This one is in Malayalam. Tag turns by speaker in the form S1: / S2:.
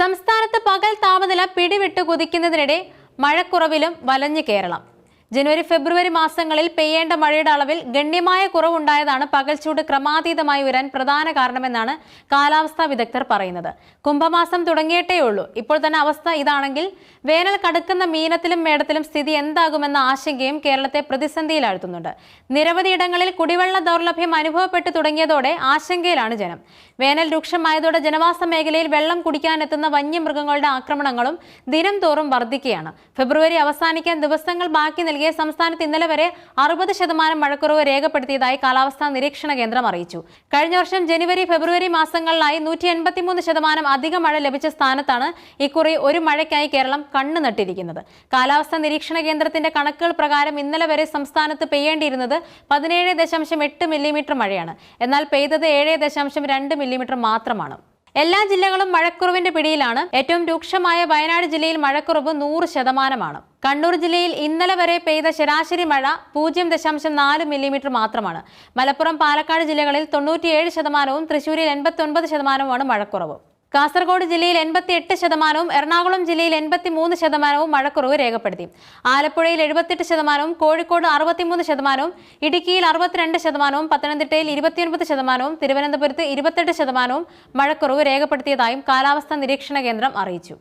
S1: സംസ്ഥാനത്ത് പകൽ താപനില പിടിവിട്ട് കുതിക്കുന്നതിനിടെ മഴക്കുറവിലും വലഞ്ഞു കേരളം. ജനുവരി ഫെബ്രുവരി മാസങ്ങളിൽ പെയ്യേണ്ട മഴയുടെ അളവിൽ ഗണ്യമായ കുറവുണ്ടായതാണ് പകൽച്ചൂട് ക്രമാതീതമായി വരാൻ പ്രധാന കാരണമെന്നാണ് കാലാവസ്ഥാ വിദഗ്ധർ പറയുന്നത്. കുംഭമാസം തുടങ്ങിയിട്ടേ ഉള്ളൂ. ഇപ്പോൾ തന്നെ അവസ്ഥ ഇതാണെങ്കിൽ വേനൽ കടുക്കുന്ന മീനത്തിലും മേടത്തിലും സ്ഥിതി എന്താകുമെന്ന ആശങ്കയും കേരളത്തെ പ്രതിസന്ധിയിലാഴ്ത്തുന്നുണ്ട്. നിരവധിയിടങ്ങളിൽ കുടിവെള്ള ദൗർലഭ്യം അനുഭവപ്പെട്ടു തുടങ്ങിയതോടെ ആശങ്കയിലാണ് ജനം. വേനൽ രൂക്ഷമായതോടെ ജനവാസ മേഖലയിൽ വെള്ളം കുടിക്കാനെത്തുന്ന വന്യമൃഗങ്ങളുടെ ആക്രമണങ്ങളും ദിനംതോറും വർദ്ധിക്കുകയാണ്. ഫെബ്രുവരി അവസാനിക്കാൻ ദിവസങ്ങൾ ബാക്കി നൽകിയ സംസ്ഥാനത്ത് ഇന്നലെ വരെ അറുപത് ശതമാനം മഴക്കുറവ് രേഖപ്പെടുത്തിയതായി കാലാവസ്ഥാ നിരീക്ഷണ കേന്ദ്രം അറിയിച്ചു. കഴിഞ്ഞ വർഷം ജനുവരി ഫെബ്രുവരി മാസങ്ങളിലായി നൂറ്റി എൺപത്തിമൂന്ന് ശതമാനം അധിക മഴ ലഭിച്ച സ്ഥാനത്താണ് ഇക്കുറി ഒരു മഴയ്ക്കായി കേരളം കണ്ണു നട്ടിരിക്കുന്നത്. കാലാവസ്ഥാ നിരീക്ഷണ കേന്ദ്രത്തിന്റെ കണക്കുകൾ പ്രകാരം ഇന്നലെ വരെ സംസ്ഥാനത്ത് പെയ്യേണ്ടിയിരുന്നത് പതിനേഴ് ദശാംശം എട്ട് മില്ലിമീറ്റർ മഴയാണ്. എന്നാൽ പെയ്തത് ഏഴ് ദശാംശം രണ്ട് മില്ലിമീറ്റർ മാത്രമാണ്. എല്ലാ ജില്ലകളും മഴക്കുറവിന്റെ പിടിയിലാണ്. ഏറ്റവും രൂക്ഷമായ വയനാട് ജില്ലയിൽ മഴക്കുറവ് നൂറ് ശതമാനമാണ്. കണ്ണൂർ ജില്ലയിൽ ഇന്നലെ വരെ പെയ്ത ശരാശരി മഴ പൂജ്യം ദശാംശം നാല് മില്ലിമീറ്റർ മാത്രമാണ്. മലപ്പുറം പാലക്കാട് ജില്ലകളിൽ തൊണ്ണൂറ്റിയേഴ് ശതമാനവും തൃശൂരിൽ എൺപത്തി ഒൻപത് ശതമാനവുമാണ് മഴക്കുറവ്. കാസർഗോഡ് ജില്ലയിൽ എൺപത്തി എട്ട് ശതമാനവും എറണാകുളം ജില്ലയിൽ എൺപത്തി മൂന്ന് ശതമാനവും മഴക്കുറവ് രേഖപ്പെടുത്തി. ആലപ്പുഴയിൽ എഴുപത്തെട്ട് ശതമാനവും കോഴിക്കോട് അറുപത്തിമൂന്ന് ശതമാനവും ഇടുക്കിയിൽ അറുപത്തിരണ്ട് ശതമാനവും പത്തനംതിട്ടയിൽ ഇരുപത്തിയൊൻപത് ശതമാനവും തിരുവനന്തപുരത്ത് ഇരുപത്തെട്ട് ശതമാനവും മഴക്കുറവ് രേഖപ്പെടുത്തിയതായും കാലാവസ്ഥാ നിരീക്ഷണ കേന്ദ്രം അറിയിച്ചു.